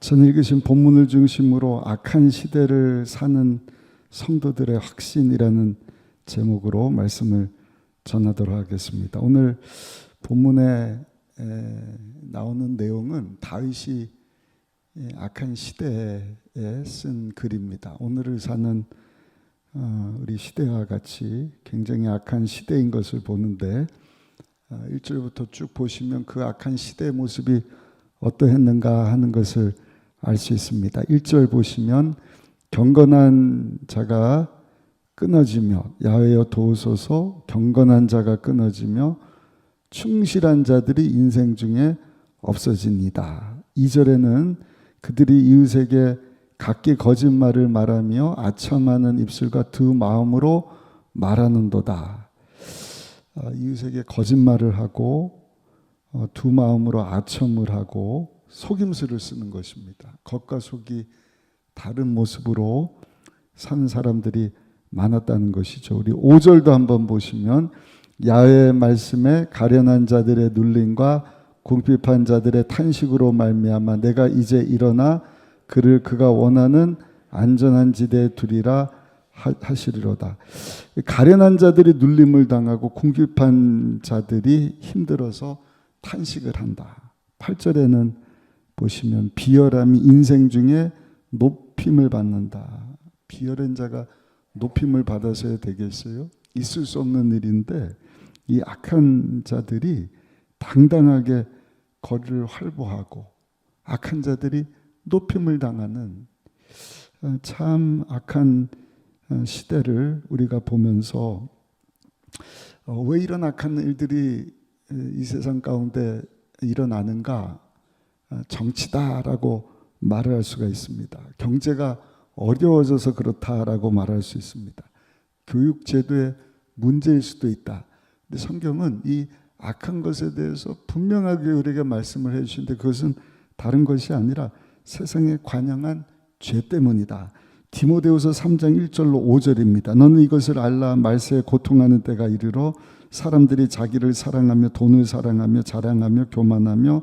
전 읽으신 본문을 중심으로 악한 시대를 사는 성도들의 확신이라는 제목으로 말씀을 전하도록 하겠습니다. 오늘 본문에 에, 나오는 내용은 다윗이 예, 악한 시대에 쓴 글입니다. 오늘을 사는 어, 우리 시대와 같이 굉장히 악한 시대인 것을 보는데 어, 1절부터 쭉 보시면 그 악한 시대의 모습이 어떠했는가 하는 것을 알 수 있습니다. 1절 보시면 경건한 자가 끊어지며 야외여 도우소서 경건한 자가 끊어지며 충실한 자들이 인생 중에 없어집니다. 2절에는 그들이 이웃에게 각기 거짓말을 말하며 아첨하는 입술과 두 마음으로 말하는도다. 어, 이웃에게 거짓말을 하고 어, 두 마음으로 아첨을 하고 속임수를 쓰는 것입니다. 겉과 속이 다른 모습으로 사는 사람들이 많았다는 것이죠. 우리 5절도 한번 보시면 야외 말씀에 가련한 자들의 눌림과 궁핍한 자들의 탄식으로 말미암아 내가 이제 일어나 그를 그가 원하는 안전한 지대에 두리라 하시리로다. 가련한 자들이 눌림을 당하고 궁핍한 자들이 힘들어서 탄식을 한다. 8절에는 보시면 비열함이 인생 중에 높임을 받는다. 비열한 자가 높임을 받아서야 되겠어요? 있을 수 없는 일인데 이 악한 자들이 당당하게 거리를 활보하고 악한 자들이 높임을 당하는 어, 참 악한 어, 시대를 우리가 보면서 어, 왜 이런 악한 일들이 이 세상 가운데 일어나는가 정치다라고 말을 할 수가 있습니다. 경제가 어려워져서 그렇다라고 말할 수 있습니다. 교육 제도의 문제일 수도 있다. 근데 성경은 이 악한 것에 대해서 분명하게 우리에게 말씀을 해 주시는데 그것은 다른 것이 아니라 세상에 관영한 죄 때문이다. 디모데후서 3장 1절로 5절입니다. 너는 이것을 알라 말세에 고통하는 때가 이르러 사람들이 자기를 사랑하며 돈을 사랑하며 자랑하며 교만하며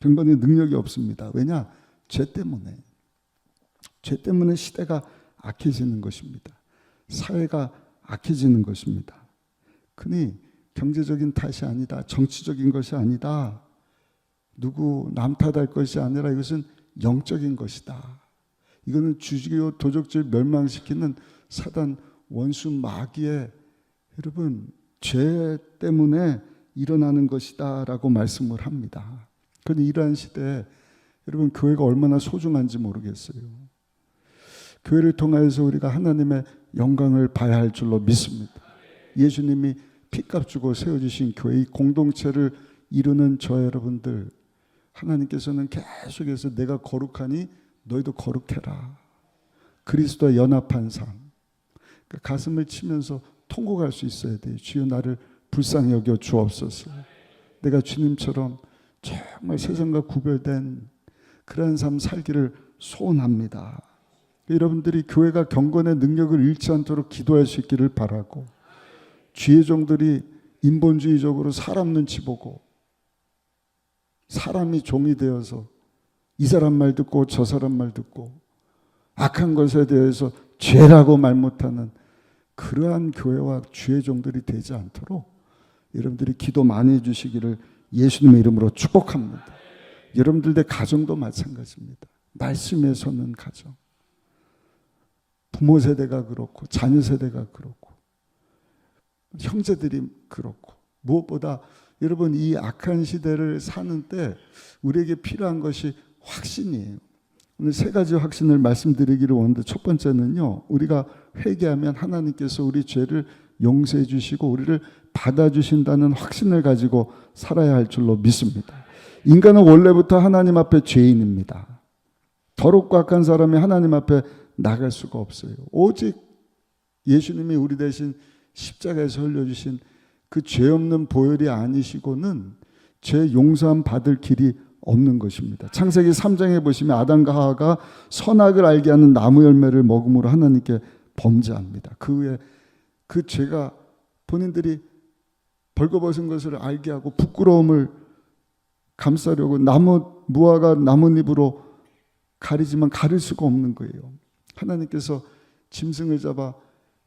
경건의 능력이 없습니다. 왜냐? 죄 때문에. 죄 때문에 시대가 악해지는 것입니다. 사회가 악해지는 것입니다. 그니 경제적인 탓이 아니다. 정치적인 것이 아니다. 누구 남 탓할 것이 아니라 이것은 영적인 것이다. 이거는 주지교 도적질 멸망시키는 사단 원수 마귀의 여러분 죄 때문에 일어나는 것이다라고 말씀을 합니다. 그런데 이러한 시대에 여러분 교회가 얼마나 소중한지 모르겠어요. 교회를 통하여서 우리가 하나님의 영광을 봐야 할 줄로 믿습니다. 예수님이 피값 주고 세워주신 교회 의 공동체를 이루는 저 여러분들 하나님께서는 계속해서 내가 거룩하니 너희도 거룩해라. 그리스도와 연합한 삶. 그러니까 가슴을 치면서 통곡할 수 있어야 돼요. 주여 나를 불쌍히 여겨 주옵소서. 내가 주님처럼 정말 세상과 구별된 그러한 삶 살기를 소원합니다. 여러분들이 교회가 경건의 능력을 잃지 않도록 기도할 수 있기를 바라고 주의 종들이 인본주의적으로 사람 눈치 보고 사람이 종이 되어서 이 사람 말 듣고 저 사람 말 듣고 악한 것에 대해서 죄라고 말 못하는 그러한 교회와 주의 종들이 되지 않도록 여러분들이 기도 많이 해주시기를 예수님의 이름으로 축복합니다. 여러분들의 가정도 마찬가지입니다. 말씀에 서는 가정. 부모 세대가 그렇고 자녀 세대가 그렇고 형제들이 그렇고 무엇보다 여러분 이 악한 시대를 사는 때 우리에게 필요한 것이 확신이에요. 오늘 세 가지 확신을 말씀드리기를 원하는데 첫 번째는요. 우리가 회개하면 하나님께서 우리 죄를 용서해 주시고 우리를 받아 주신다는 확신을 가지고 살아야 할 줄로 믿습니다. 인간은 원래부터 하나님 앞에 죄인입니다. 더럽고 악한 사람이 하나님 앞에 나갈 수가 없어요. 오직 예수님이 우리 대신 십자가에서 흘려주신 그 죄 없는 보혈이 아니시고는 죄 용서함 받을 길이 없는 것입니다. 창세기 3장에 보시면 아담과 하와가 선악을 알게 하는 나무 열매를 먹음으로 하나님께 범죄합니다. 그 후에 그 죄가 본인들이 벌거벗은 것을 알게 하고 부끄러움을 감싸려고 나무 무화과 나뭇잎으로 가리지만 가릴 수가 없는 거예요. 하나님께서 짐승을 잡아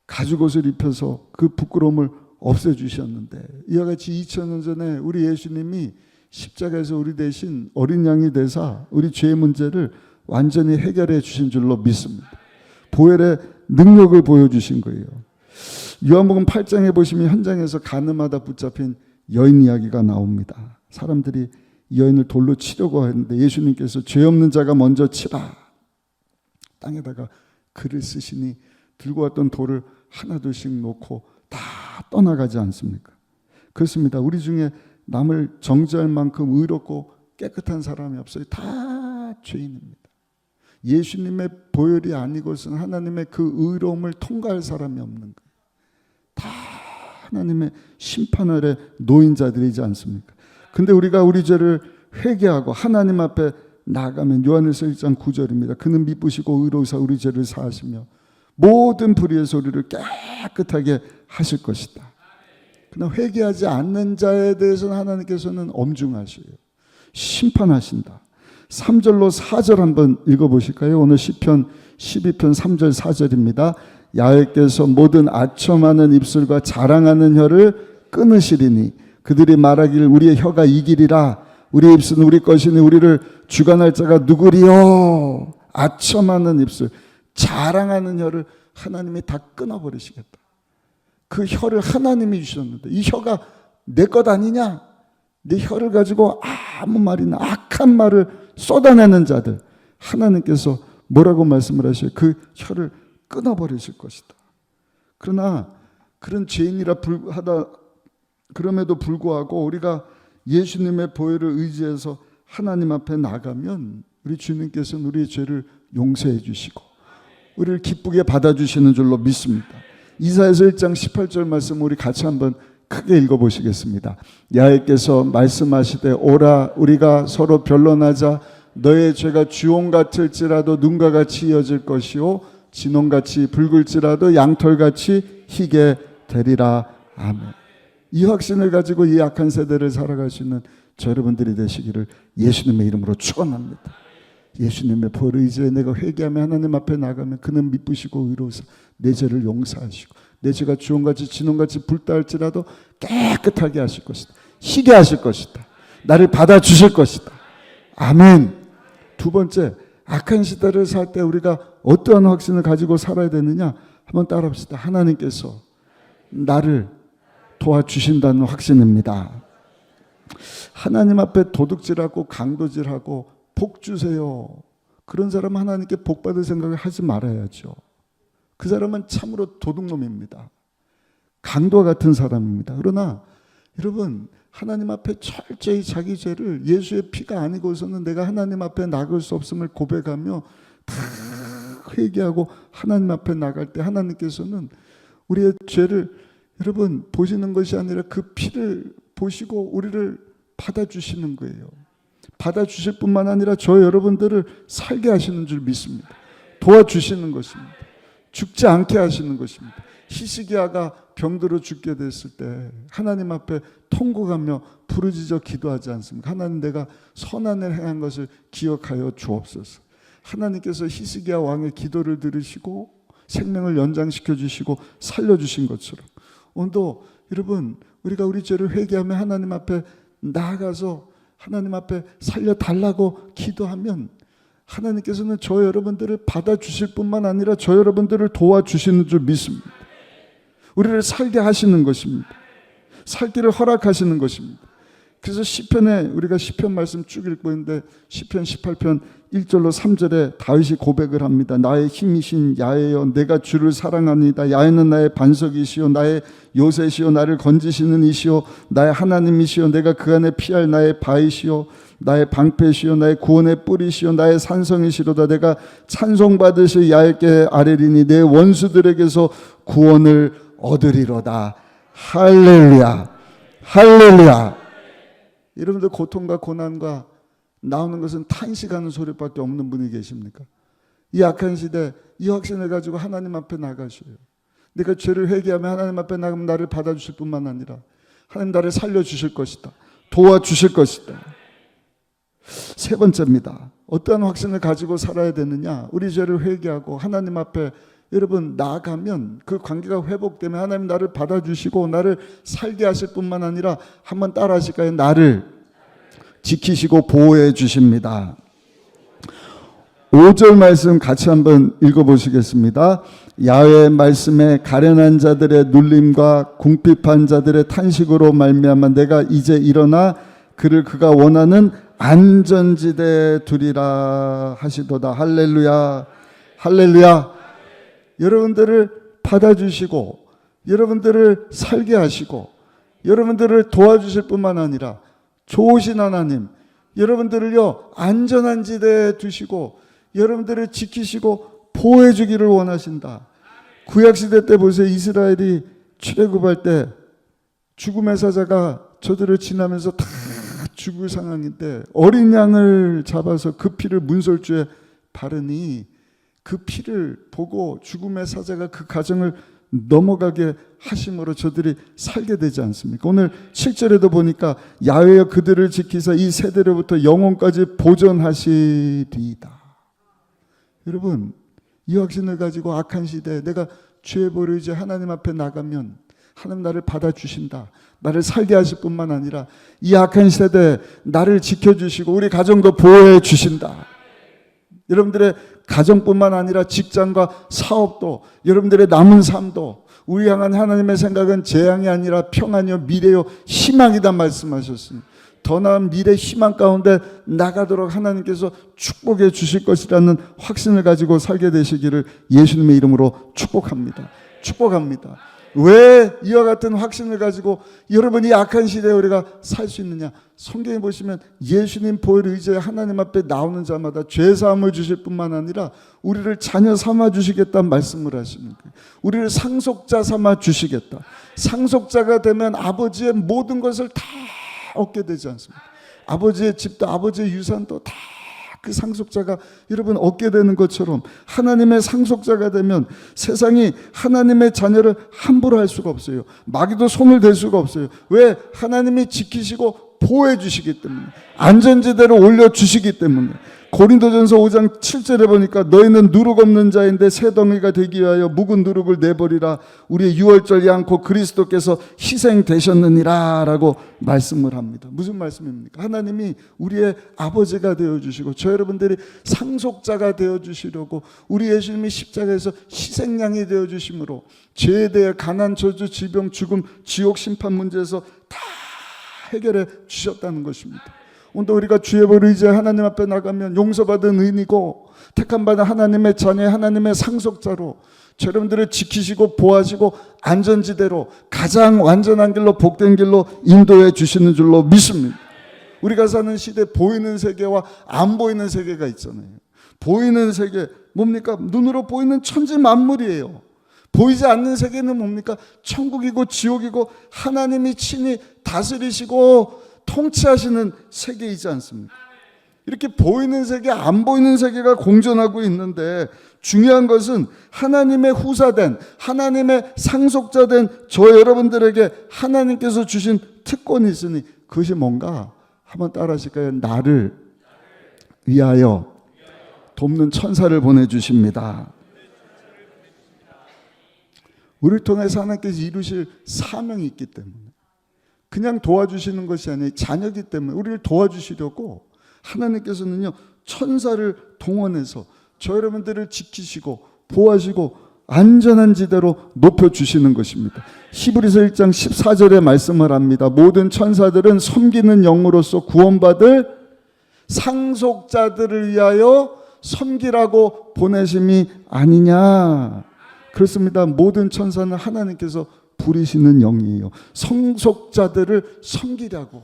가죽 옷을 입혀서 그 부끄러움을 없애 주셨는데 이와 같이 2000년 전에 우리 예수님이 십자가에서 우리 대신 어린 양이 되사 우리 죄의 문제를 완전히 해결해 주신 줄로 믿습니다. 보혈의 능력을 보여주신 거예요. 요한복음 8장에 보시면 현장에서 가늠하다 붙잡힌 여인 이야기가 나옵니다. 사람들이 이 여인을 돌로 치려고 했는데 예수님께서 죄 없는 자가 먼저 치라. 땅에다가 글을 쓰시니 들고 왔던 돌을 하나둘씩 놓고 다 떠나가지 않습니까? 그렇습니다. 우리 중에 남을 정죄할 만큼 의롭고 깨끗한 사람이 없어요. 다 죄인입니다. 예수님의 보혈이 아니고서는 하나님의 그 의로움을 통과할 사람이 없는. 다 하나님의 심판 아래 놓인 자들이지 않습니까? 근데 우리가 우리 죄를 회개하고 하나님 앞에 나가면 요한일서 1장 9절입니다. 그는 미쁘시고 의로우사 우리 죄를 사하시며 모든 불의의 소리를 깨끗하게 하실 것이다. 그러나 회개하지 않는 자에 대해서는 하나님께서는 엄중하셔요. 심판하신다. 3절로 4절 한번 읽어 보실까요? 오늘 시편 12편 3절 4절입니다. 야훼께서 모든 아첨하는 입술과 자랑하는 혀를 끊으시리니 그들이 말하기를 우리의 혀가 이기리라. 우리 입술은 우리 것이니 우리를 주관할 자가 누구리요? 아첨하는 입술 자랑하는 혀를 하나님이 다 끊어버리시겠다. 그 혀를 하나님이 주셨는데 이 혀가 내 것 아니냐? 내 혀를 가지고 아무 말이나 악한 말을 쏟아내는 자들. 하나님께서 뭐라고 말씀을 하셔요? 그 혀를 끊어버리실 것이다 그러나 그런 죄인이라 불 하다 그럼에도 불구하고 우리가 예수님의 보혈을 의지해서 하나님 앞에 나가면 우리 주님께서는 우리의 죄를 용서해 주시고 우리를 기쁘게 받아주시는 줄로 믿습니다. 이사에서 1장 18절 말씀 우리 같이 한번 크게 읽어보시겠습니다. 야훼께서 말씀하시되 오라 우리가 서로 변론하자 너의 죄가 주홍 같을지라도 눈과 같이 이어질 것이요 진홍같이 붉을지라도 양털같이 희게 되리라 아멘. 이 확신을 가지고 이 약한 세대를 살아갈 수 있는 저 여러분들이 되시기를 예수님의 이름으로 축원합니다. 예수님의 보혈 의지에 내가 회개하며 하나님 앞에 나가면 그는 미쁘시고 의로우사 내 죄를 용서하시고 내 죄가 주홍같이 진홍같이 불다 할지라도 깨끗하게 하실 것이다. 희게 하실 것이다. 나를 받아주실 것이다. 아멘. 두 번째 악한 시대를 살 때 우리가 어떠한 확신을 가지고 살아야 되느냐 한번 따라합시다. 하나님께서 나를 도와주신다는 확신입니다. 하나님 앞에 도둑질하고 강도질하고 복 주세요. 그런 사람 하나님께 복 받을 생각을 하지 말아야죠. 그 사람은 참으로 도둑놈입니다. 강도와 같은 사람입니다. 그러나 여러분 하나님 앞에 철저히 자기 죄를 예수의 피가 아니고서는 내가 하나님 앞에 나갈 수 없음을 고백하며 다 회개하고 하나님 앞에 나갈 때 하나님께서는 우리의 죄를 여러분 보시는 것이 아니라 그 피를 보시고 우리를 받아주시는 거예요. 받아주실 뿐만 아니라 저 여러분들을 살게 하시는 줄 믿습니다. 도와주시는 것입니다. 죽지 않게 하시는 것입니다. 히스기야가 병들어 죽게 됐을 때 하나님 앞에 통곡하며 부르짖어 기도하지 않습니까? 하나님 내가 선한 일 행한 것을 기억하여 주옵소서. 하나님께서 히스기야 왕의 기도를 들으시고 생명을 연장시켜 주시고 살려 주신 것처럼 오늘도 여러분 우리가 우리 죄를 회개하며 하나님 앞에 나아가서 하나님 앞에 살려 달라고 기도하면 하나님께서는 저 여러분들을 받아 주실 뿐만 아니라 저 여러분들을 도와 주시는 줄 믿습니다. 우리를 살게 하시는 것입니다. 살기를 허락하시는 것입니다. 그래서 시편에 우리가 시편 말씀 쭉 읽고 있는데 시편 18편 1절로 3절에 다윗이 고백을 합니다. 나의 힘이신 야훼여 내가 주를 사랑합니다. 야훼는 나의 반석이시요 나의 요새시요 나를 건지시는 이시요 나의 하나님이시요 내가 그 안에 피할 나의 바이시요 나의 방패시요 나의 구원의 뿌리시요 나의 산성이시로다 내가 찬송받으실 야훼께 아뢰리니 내 원수들에게서 구원을 얻으리로다 할렐루야 할렐루야 여러분들 고통과 고난과 나오는 것은 탄식하는 소리밖에 없는 분이 계십니까? 이 악한 시대 이 확신을 가지고 하나님 앞에 나가셔요. 내가 죄를 회개하면 하나님 앞에 나가면 나를 받아주실 뿐만 아니라 하나님 나를 살려주실 것이다. 도와주실 것이다. 세 번째입니다. 어떠한 확신을 가지고 살아야 되느냐? 우리 죄를 회개하고 하나님 앞에 여러분 나아가면 그 관계가 회복되면 하나님 나를 받아주시고 나를 살게 하실 뿐만 아니라 한번 따라하실까요? 나를 지키시고 보호해 주십니다. 5절 말씀 같이 한번 읽어보시겠습니다. 야외 말씀에 가련한 자들의 눌림과 궁핍한 자들의 탄식으로 말미암아 내가 이제 일어나 그를 그가 원하는 안전지대 두리라 하시도다 할렐루야 할렐루야 여러분들을 받아주시고 여러분들을 살게 하시고 여러분들을 도와주실 뿐만 아니라 좋으신 하나님 여러분들을요 안전한 지대에 두시고 여러분들을 지키시고 보호해 주기를 원하신다. 구약 시대 때 보세요. 이스라엘이 출애굽할 때 죽음의 사자가 저들을 지나면서 다 죽을 상황인데 어린 양을 잡아서 그 피를 문설주에 바르니 그 피를 보고 죽음의 사자가 그 가정을 넘어가게 하심으로 저들이 살게 되지 않습니까? 오늘 7절에도 보니까 야훼여 그들을 지키사 이 세대로부터 영혼까지 보존하시리이다. 여러분 이 확신을 가지고 악한 시대에 내가 죄 버리지 하나님 앞에 나가면 하나님 나를 받아주신다. 나를 살게 하실 뿐만 아니라 이 악한 시대에 나를 지켜주시고 우리 가정도 보호해 주신다. 여러분들의 가정뿐만 아니라 직장과 사업도 여러분들의 남은 삶도 우리 향한 하나님의 생각은 재앙이 아니라 평안이요 미래요 희망이다 말씀하셨습니다. 더 나은 미래 희망 가운데 나가도록 하나님께서 축복해 주실 것이라는 확신을 가지고 살게 되시기를 예수님의 이름으로 축복합니다. 축복합니다. 왜 이와 같은 확신을 가지고 여러분 이 악한 시대에 우리가 살 수 있느냐? 성경에 보시면 예수님 보혈 의지에 하나님 앞에 나오는 자마다 죄 사함을 주실 뿐만 아니라 우리를 자녀 삼아 주시겠다는 말씀을 하시는 거예요. 우리를 상속자 삼아 주시겠다. 상속자가 되면 아버지의 모든 것을 다 얻게 되지 않습니까? 아버지의 집도 아버지의 유산도 다 그 상속자가 여러분 얻게 되는 것처럼 하나님의 상속자가 되면 세상이 하나님의 자녀를 함부로 할 수가 없어요. 마귀도 손을 댈 수가 없어요. 왜? 하나님이 지키시고 보호해 주시기 때문에 안전지대로 올려 주시기 때문에 고린도전서 5장 7절에 보니까 너희는 누룩 없는 자인데 새 덩이가 되기 위하여 묵은 누룩을 내버리라 우리의 유월절 양코 그리스도께서 희생되셨느니라 라고 말씀을 합니다. 무슨 말씀입니까? 하나님이 우리의 아버지가 되어 주시고 저 여러분들이 상속자가 되어 주시려고 우리 예수님이 십자가에서 희생양이 되어 주심으로 죄에 대해 가난 저주 질병 죽음 지옥 심판 문제에서 다 해결해 주셨다는 것입니다. 오늘 우리가 주의 벌을 이제 하나님 앞에 나가면 용서받은 의인이고 택함받은 하나님의 자녀 하나님의 상속자로 여러분들을 지키시고 보호하시고 안전지대로 가장 완전한 길로 복된 길로 인도해 주시는 줄로 믿습니다. 우리가 사는 시대 보이는 세계와 안 보이는 세계가 있잖아요. 보이는 세계 뭡니까? 눈으로 보이는 천지 만물이에요. 보이지 않는 세계는 뭡니까? 천국이고 지옥이고 하나님이 친히 다스리시고 통치하시는 세계이지 않습니까? 이렇게 보이는 세계, 안 보이는 세계가 공존하고 있는데 중요한 것은 하나님의 후사된, 하나님의 상속자된 저 여러분들에게 하나님께서 주신 특권이 있으니 그것이 뭔가 한번 따라 하실까요? 나를 위하여 돕는 천사를 보내주십니다. 우리를 통해서 하나님께서 이루실 사명이 있기 때문에 그냥 도와주시는 것이 아니라 자녀기 때문에 우리를 도와주시려고 하나님께서는요 천사를 동원해서 저 여러분들을 지키시고 보호하시고 안전한 지대로 높여 주시는 것입니다. 히브리서 1장 14절에 말씀을 합니다. 모든 천사들은 섬기는 영으로서 구원받을 상속자들을 위하여 섬기라고 보내심이 아니냐. 그렇습니다. 모든 천사는 하나님께서 부리시는 영이에요. 성속자들을 섬기라고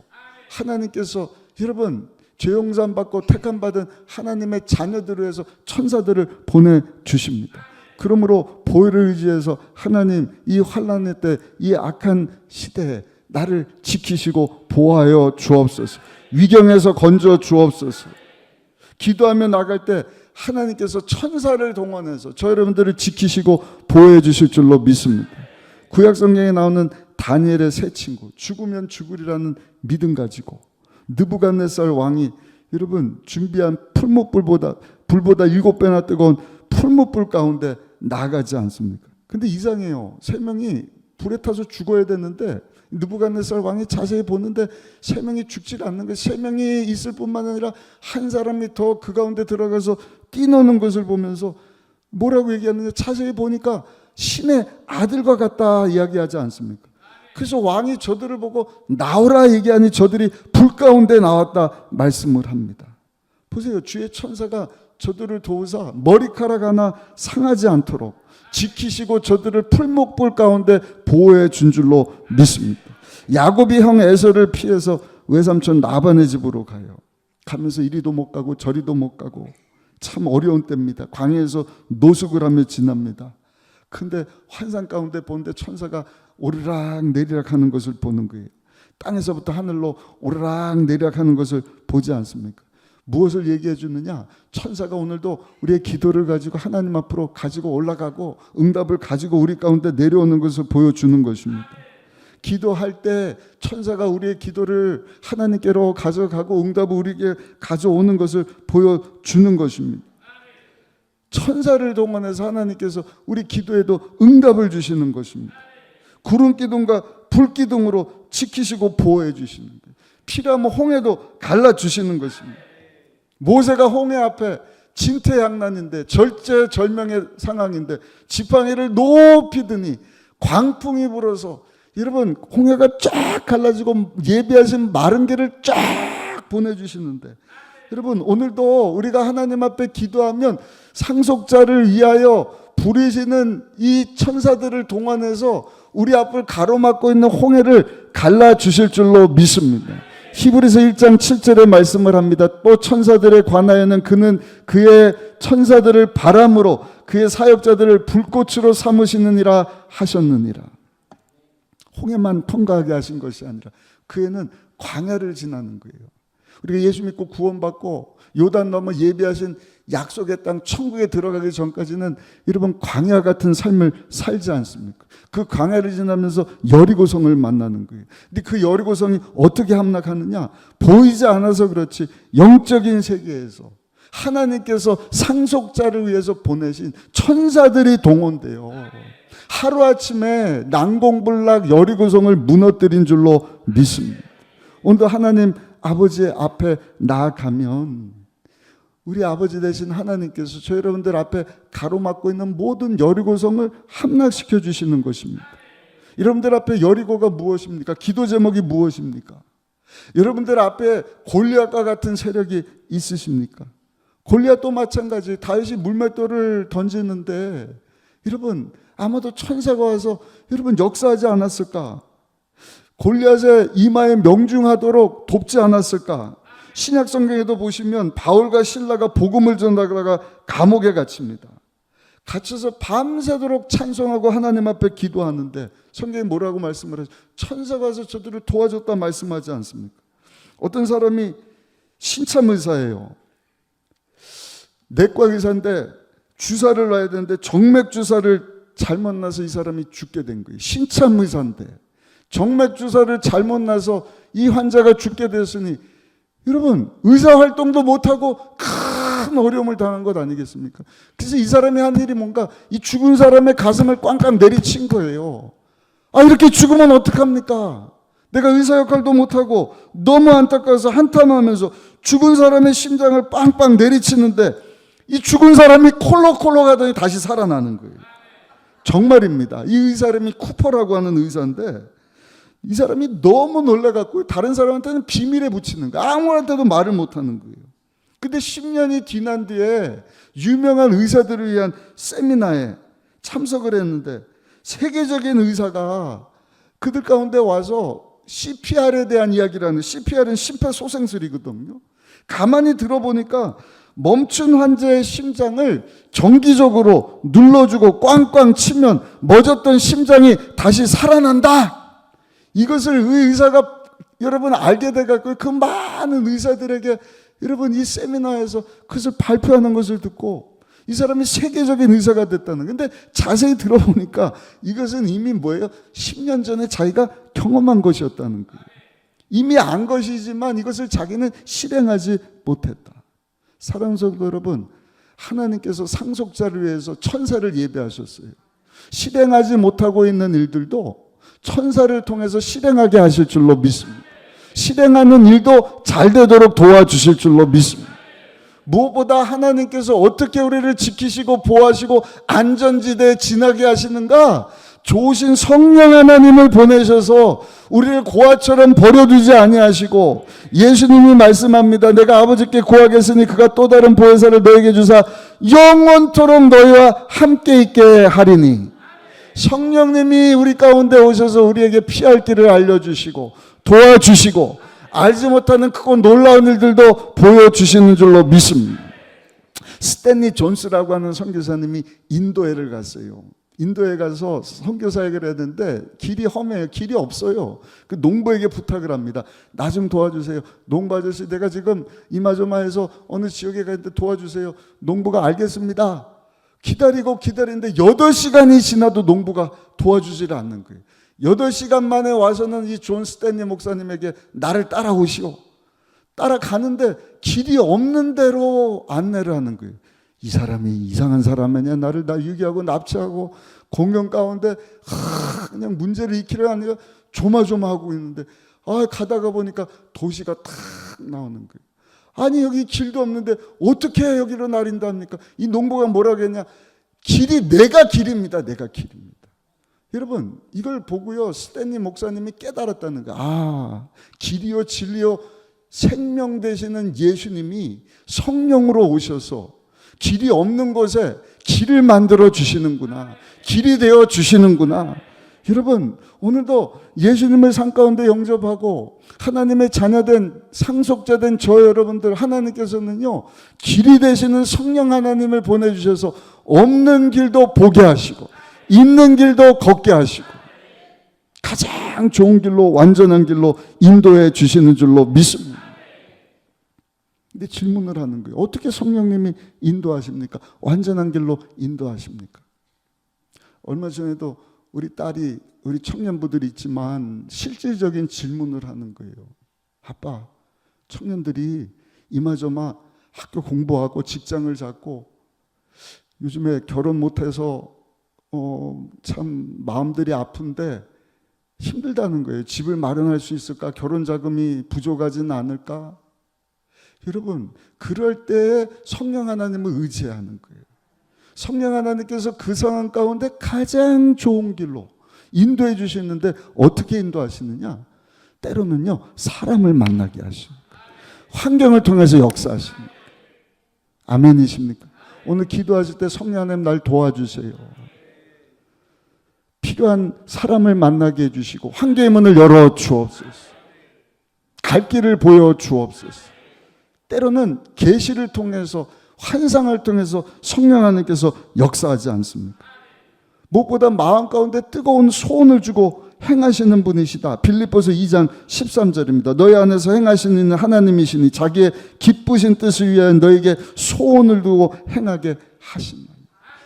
하나님께서 여러분 죄 용산 받고 택함 받은 하나님의 자녀들을 위해서 천사들을 보내 주십니다. 그러므로 보혈을 의지해서 하나님 이 환란의 때 이 악한 시대에 나를 지키시고 보호하여 주옵소서. 위경에서 건져 주옵소서. 기도하며 나갈 때 하나님께서 천사를 동원해서 저 여러분들을 지키시고 보호해 주실 줄로 믿습니다. 구약 성경에 나오는 다니엘의 세 친구 죽으면 죽으리라는 믿음 가지고 느부갓네살 왕이 여러분 준비한 풀무불보다 불보다 일곱 배나 뜨거운 풀무불 가운데 나가지 않습니까? 근데 이상해요. 세 명이 불에 타서 죽어야 되는데 느부갓네살 왕이 자세히 보는데 세 명이 죽질 않는 거예요. 세 명이 있을 뿐만 아니라 한 사람이 더 그 가운데 들어가서 뛰노는 것을 보면서 뭐라고 얘기하느냐 자세히 보니까 신의 아들과 같다 이야기하지 않습니까? 그래서 왕이 저들을 보고 나오라 얘기하니 저들이 불 가운데 나왔다 말씀을 합니다. 보세요. 주의 천사가 저들을 도우사 머리카락 하나 상하지 않도록 지키시고 저들을 풀목불 가운데 보호해 준 줄로 믿습니다. 야곱이 형 에서를 피해서 외삼촌 나반의 집으로 가요. 가면서 이리도 못 가고 저리도 못 가고 참 어려운 때입니다. 광야에서 노숙을 하며 지납니다. 근데 환상 가운데 보는데 천사가 오르락 내리락 하는 것을 보는 거예요. 땅에서부터 하늘로 오르락 내리락 하는 것을 보지 않습니까? 무엇을 얘기해 주느냐? 천사가 오늘도 우리의 기도를 가지고 하나님 앞으로 가지고 올라가고 응답을 가지고 우리 가운데 내려오는 것을 보여주는 것입니다. 기도할 때 천사가 우리의 기도를 하나님께로 가져가고 응답을 우리에게 가져오는 것을 보여주는 것입니다. 천사를 동원해서 하나님께서 우리 기도에도 응답을 주시는 것입니다. 구름 기둥과 불 기둥으로 지키시고 보호해 주시는 거예요. 필요하면 홍해도 갈라 주시는 것입니다. 모세가 홍해 앞에 진퇴양난인데 절제절명의 상황인데 지팡이를 높이 드니 광풍이 불어서 여러분 홍해가 쫙 갈라지고 예비하신 마른 길을 쫙 보내주시는데 여러분 오늘도 우리가 하나님 앞에 기도하면 상속자를 위하여 부리시는 이 천사들을 동원해서 우리 앞을 가로막고 있는 홍해를 갈라 주실 줄로 믿습니다. 히브리서 1장 7절에 말씀을 합니다. 또 천사들에 관하여는 그는 그의 천사들을 바람으로 그의 사역자들을 불꽃으로 삼으시느니라 하셨느니라. 홍해만 통과하게 하신 것이 아니라 그에는 광야를 지나는 거예요. 우리가 예수 믿고 구원받고 요단 넘어 예비하신 약속의 땅 천국에 들어가기 전까지는 여러분 광야 같은 삶을 살지 않습니까? 그 광야를 지나면서 여리고성을 만나는 거예요. 근데 그 여리고성이 어떻게 함락하느냐? 보이지 않아서 그렇지 영적인 세계에서 하나님께서 상속자를 위해서 보내신 천사들이 동원돼요. 하루아침에 난공불락 여리고성을 무너뜨린 줄로 믿습니다. 오늘도 하나님 아버지 앞에 나아가면 우리 아버지 되신 하나님께서 저 여러분들 앞에 가로막고 있는 모든 여리고성을 함락시켜 주시는 것입니다. 여러분들 앞에 여리고가 무엇입니까? 기도 제목이 무엇입니까? 여러분들 앞에 골리앗과 같은 세력이 있으십니까? 골리앗도 마찬가지 다윗이 물맷돌을 던지는데 여러분 아마도 천사가 와서 여러분 역사하지 않았을까? 골리앗의 이마에 명중하도록 돕지 않았을까? 신약 성경에도 보시면 바울과 신라가 복음을 전하다가 감옥에 갇힙니다. 갇혀서 밤새도록 찬송하고 하나님 앞에 기도하는데 성경에 뭐라고 말씀을 하죠? 천사가 와서 저들을 도와줬다 말씀하지 않습니까? 어떤 사람이 신참 의사예요. 내과 의사인데 주사를 놔야 되는데 정맥 주사를 잘못 나서 이 사람이 죽게 된 거예요. 신참 의사인데 정맥 주사를 잘못 나서 이 환자가 죽게 됐으니 여러분 의사 활동도 못하고 큰 어려움을 당한 것 아니겠습니까? 그래서 이 사람이 한 일이 뭔가 이 죽은 사람의 가슴을 꽝꽝 내리친 거예요. 아 이렇게 죽으면 어떡합니까? 내가 의사 역할도 못하고 너무 안타까워서 한탄하면서 죽은 사람의 심장을 빵빵 내리치는데 이 죽은 사람이 콜록콜록 하더니 다시 살아나는 거예요. 정말입니다. 이 의사람이 쿠퍼라고 하는 의사인데 이 사람이 너무 놀라갖고 다른 사람한테는 비밀에 붙이는 거예요. 아무한테도 말을 못하는 거예요. 근데 10년이 지난 뒤에 유명한 의사들을 위한 세미나에 참석을 했는데 세계적인 의사가 그들 가운데 와서 CPR에 대한 이야기를 하는 CPR은 심폐소생술이거든요. 가만히 들어보니까 멈춘 환자의 심장을 정기적으로 눌러주고 꽝꽝 치면 멎었던 심장이 다시 살아난다. 이것을 의사가 여러분 알게 돼갖고 그 많은 의사들에게 여러분 이 세미나에서 그것을 발표하는 것을 듣고 이 사람이 세계적인 의사가 됐다는. 근데 자세히 들어보니까 이것은 이미 뭐예요? 10년 전에 자기가 경험한 것이었다는 거예요. 이미 안 것이지만 이것을 자기는 실행하지 못했다. 성도 여러분, 하나님께서 상속자를 위해서 천사를 예배하셨어요. 실행하지 못하고 있는 일들도 천사를 통해서 실행하게 하실 줄로 믿습니다. 실행하는 일도 잘 되도록 도와주실 줄로 믿습니다. 무엇보다 하나님께서 어떻게 우리를 지키시고 보호하시고 안전지대에 지나게 하시는가? 좋으신 성령 하나님을 보내셔서 우리를 고아처럼 버려두지 아니하시고 예수님이 말씀합니다. 내가 아버지께 구하겠으니 그가 또 다른 보혜사를 너에게 주사 영원토록 너희와 함께 있게 하리니 성령님이 우리 가운데 오셔서 우리에게 피할 길을 알려주시고 도와주시고 알지 못하는 크고 놀라운 일들도 보여주시는 줄로 믿습니다. 스탠리 존스라고 하는 선교사님이 인도에를 갔어요. 인도에 가서 선교사역을 했는데 길이 험해요. 길이 없어요. 그 농부에게 부탁을 합니다. 나 좀 도와주세요. 농부 아저씨 내가 지금 이마저마해서 어느 지역에 가는데 도와주세요. 농부가 알겠습니다. 기다리고 기다리는데 8시간이 지나도 농부가 도와주지를 않는 거예요. 8시간 만에 와서는 이 존 스탠리 목사님에게 나를 따라오시오. 따라가는데 길이 없는 대로 안내를 하는 거예요. 이 사람이 이상한 사람 아니야. 나를 나 유기하고 납치하고 공경 가운데 하, 그냥 문제를 익히려 하니까 조마조마하고 있는데 아 가다가 보니까 도시가 탁 나오는 거예요. 아니 여기 길도 없는데 어떻게 여기로 나린답니까? 이 농부가 뭐라고 했냐? 길이 내가 길입니다. 내가 길입니다. 여러분 이걸 보고요 스탠리 목사님이 깨달았다는 거. 아 길이요 진리요 생명 되시는 예수님이 성령으로 오셔서 길이 없는 곳에 길을 만들어 주시는구나. 길이 되어 주시는구나. 여러분, 오늘도 예수님을 산 가운데 영접하고 하나님의 자녀된 상속자된 저 여러분들 하나님께서는요, 길이 되시는 성령 하나님을 보내주셔서 없는 길도 보게 하시고, 있는 길도 걷게 하시고, 가장 좋은 길로, 완전한 길로 인도해 주시는 줄로 믿습니다. 근데 질문을 하는 거예요. 어떻게 성령님이 인도하십니까? 완전한 길로 인도하십니까? 얼마 전에도 우리 딸이 우리 청년부들이 있지만 실질적인 질문을 하는 거예요. 아빠, 청년들이 이마저마 학교 공부하고 직장을 잡고 요즘에 결혼 못해서 어, 참 마음들이 아픈데 힘들다는 거예요. 집을 마련할 수 있을까? 결혼 자금이 부족하지는 않을까? 여러분, 그럴 때 성령 하나님을 의지하는 거예요. 성령 하나님께서 그 상황 가운데 가장 좋은 길로 인도해 주시는데 어떻게 인도하시느냐? 때로는요, 사람을 만나게 하십니다. 환경을 통해서 역사하십니다. 아멘이십니까? 오늘 기도하실 때 성령 하나님 날 도와주세요. 필요한 사람을 만나게 해주시고 환경의 문을 열어 주옵소서. 갈 길을 보여 주옵소서. 때로는 계시를 통해서 환상을 통해서 성령 하나님께서 역사하지 않습니까? 무엇보다 마음 가운데 뜨거운 소원을 주고 행하시는 분이시다. 빌립보서 2장 13절입니다. 너희 안에서 행하시는 하나님이시니 자기의 기쁘신 뜻을 위하여 너에게 소원을 두고 행하게 하신다.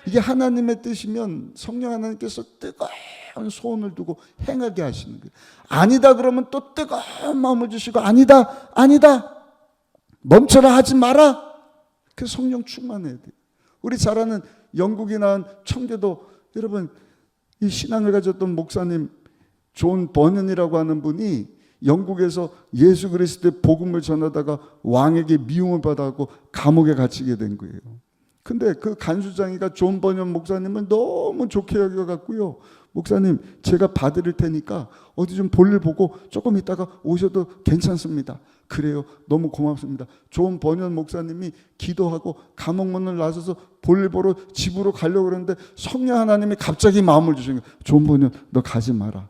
이게 하나님의 뜻이면 성령 하나님께서 뜨거운 소원을 두고 행하게 하시는 거예요. 아니다 그러면 또 뜨거운 마음을 주시고 아니다 아니다 멈춰라 하지 마라. 그 성령 충만해야 돼. 우리 잘 아는 영국에 나온 청교도 여러분 이 신앙을 가졌던 목사님 존 버년이라고 하는 분이 영국에서 예수 그리스도의 복음을 전하다가 왕에게 미움을 받아고 감옥에 갇히게 된 거예요. 근데 그 간수장이가 존 번연 목사님을 너무 좋게 여겨갖고요. 목사님, 제가 봐드릴 테니까 어디 좀 볼일 보고 조금 있다가 오셔도 괜찮습니다. 그래요. 너무 고맙습니다. 존 번연 목사님이 기도하고 감옥 문을 나서서 볼일 보러 집으로 가려고 그러는데 성령 하나님이 갑자기 마음을 주신 거예요. 존 번연, 너 가지 마라.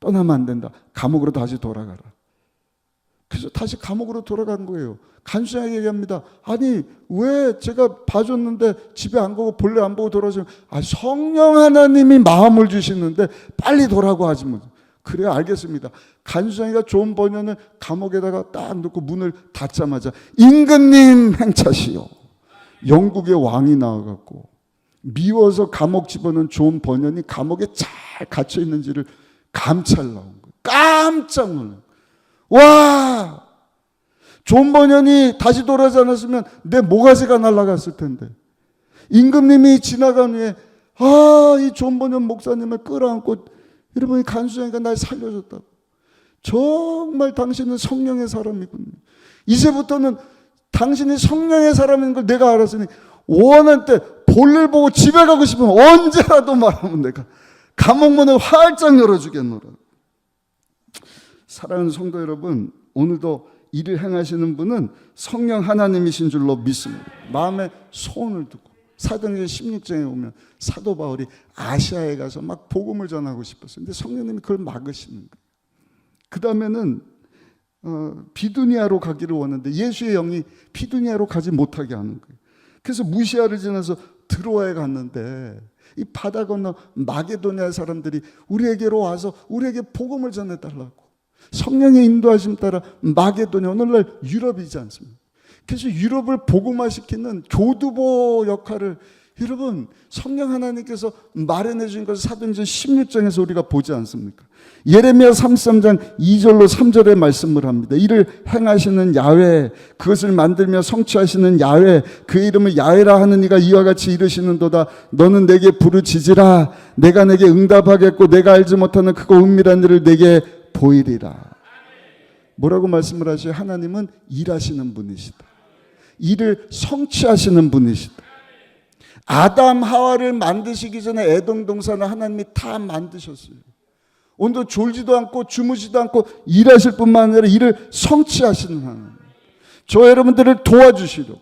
떠나면 안 된다. 감옥으로 다시 돌아가라. 그래서 다시 감옥으로 돌아간 거예요. 간수장에게 얘기합니다. 아니 왜 제가 봐줬는데 집에 안 가고 볼일 안 보고 돌아오시면 아 성령 하나님이 마음을 주시는데 빨리 돌아고 하지 뭐. 그래요 알겠습니다. 간수장이가 좋은 번연을 감옥에다가 딱 넣고 문을 닫자마자 임금님 행차시오. 영국의 왕이 나와갖고 미워서 감옥 집어넣은 좋은 번연이 감옥에 잘 갇혀 있는지를 감찰 나온 거예요. 깜짝 놀라요. 와! 존 번연이 다시 돌아오지 않았으면 내 모가지가 날아갔을 텐데. 임금님이 지나간 후에 아, 이 존 번연 목사님을 끌어안고 여러분이 간수장이가 날 살려줬다고. 정말 당신은 성령의 사람이군요. 이제부터는 당신이 성령의 사람인 걸 내가 알았으니 원할 때 볼일 보고 집에 가고 싶으면 언제라도 말하면 내가 감옥문을 활짝 열어주겠노라. 사랑하는 성도 여러분, 오늘도 일을 행하시는 분은 성령 하나님이신 줄로 믿습니다. 마음에 소원을 두고 사도행전 16장에 오면 사도 바울이 아시아에 가서 막 복음을 전하고 싶었어요. 근데 성령님이 그걸 막으시는 거예요. 그 다음에는 어, 비두니아로 가기를 원하는데 예수의 영이 비두니아로 가지 못하게 하는 거예요. 그래서 무시아를 지나서 드로아에 갔는데 이 바다 건너 마게도니아 사람들이 우리에게로 와서 우리에게 복음을 전해달라고 성령의 인도하심 따라 마게도니아 오늘날 유럽이지 않습니까? 그래서 유럽을 복음화시키는 교두보 역할을 여러분 성령 하나님께서 마련해 주신 것을 사도행전 16장에서 우리가 보지 않습니까? 예레미야 33장 2절로 3절에 말씀을 합니다. 이를 행하시는 야훼 그것을 만들며 성취하시는 야훼 그 이름을 야훼라 하는 이가 이와 같이 이르시는도다 너는 내게 부르짖으라 내가 내게 응답하겠고 내가 알지 못하는 크고 은밀한 일을 내게 보이리라. 뭐라고 말씀을 하셔요? 하나님은 일하시는 분이시다. 일을 성취하시는 분이시다. 아담 하와를 만드시기 전에 에돔 동산을 하나님이 다 만드셨어요. 오늘도 졸지도 않고 주무지도 않고 일하실 뿐만 아니라 일을 성취하시는 하나님. 저 여러분들을 도와주시려고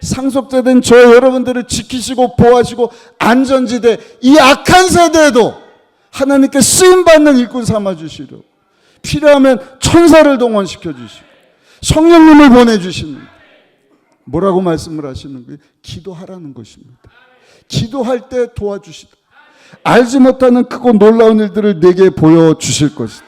상속자된 저 여러분들을 지키시고 보호하시고 안전지대 이 악한 세대에도 하나님께 쓰임 받는 일꾼 삼아 주시려고 필요하면 천사를 동원시켜 주시고 성령님을 보내 주시는 뭐라고 말씀을 하시는 거예요? 기도하라는 것입니다. 기도할 때 도와주시다. 알지 못하는 크고 놀라운 일들을 내게 보여주실 것이다.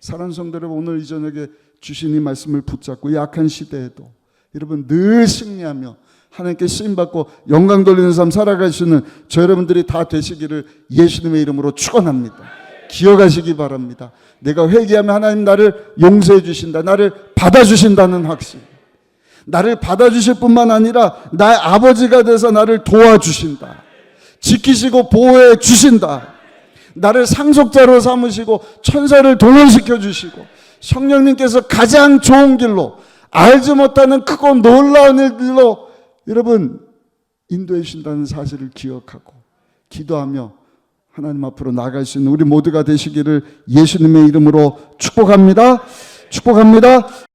사랑하는 성도 여러분 오늘 이 저녁에 주신 이 말씀을 붙잡고 이 악한 시대에도 여러분 늘 승리하며 하나님께 쓰임받고 영광 돌리는 삶 살아가시는 저 여러분들이 다 되시기를 예수님의 이름으로 축원합니다. 기억하시기 바랍니다. 내가 회개하면 하나님 나를 용서해 주신다. 나를 받아주신다는 확신. 나를 받아주실 뿐만 아니라 나의 아버지가 돼서 나를 도와주신다. 지키시고 보호해 주신다. 나를 상속자로 삼으시고 천사를 동원시켜 주시고 성령님께서 가장 좋은 길로 알지 못하는 크고 놀라운 일들로 여러분 인도해 주신다는 사실을 기억하고 기도하며 하나님 앞으로 나갈 수 있는 우리 모두가 되시기를 예수님의 이름으로 축복합니다. 축복합니다.